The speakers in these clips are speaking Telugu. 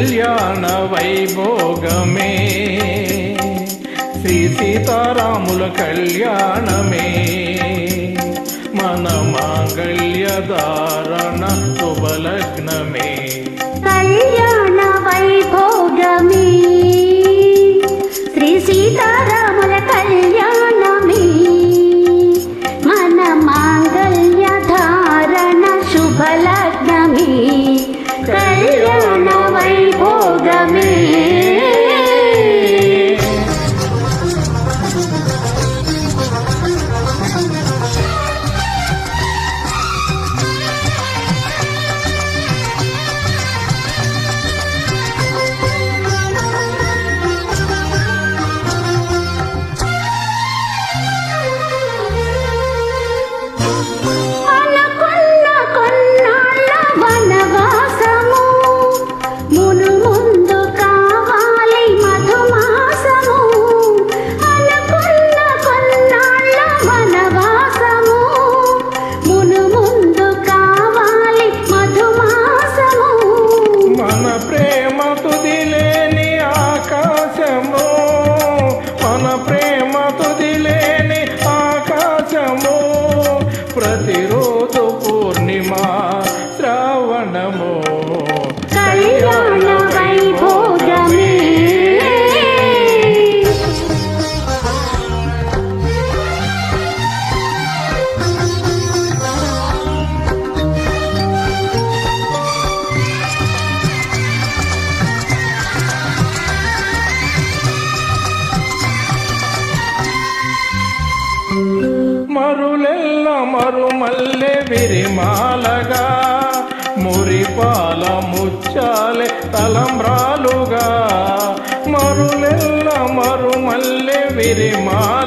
కళ్యాణ వైభోగమే. శ్రీ సీతారాముల కళ్యాణమే. మన మాంగళ్య ధారణ శుభలగ్నమే. కళ్యాణ పల్లె విరిమాలగా మురిపాల ముచ్చాలె తలంబ్రాలుగా. మరులెల్ల మరుమల్లె విరిమాల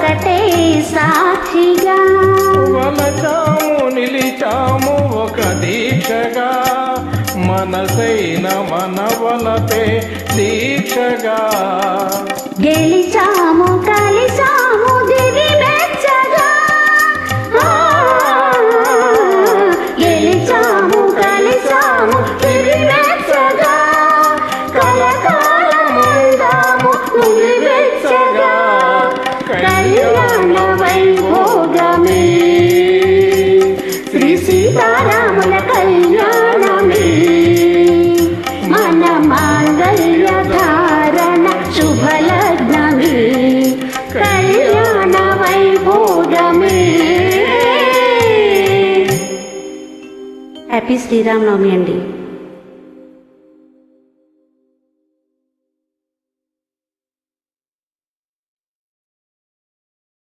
మనసొకటే సాక్షిగా. వలచాము నిలిచాము ఒక దీక్షగా. మనసైన మనవలపే దీక్షగా. గెలిచాము కలిసాము శ్రీ కళ్యాణమే. మన మాంగళ్య ధారణ శుభలగ్నమే. కళ్యాణ వైభోగమే. హ్యాపీ శ్రీరామనవమి అండి.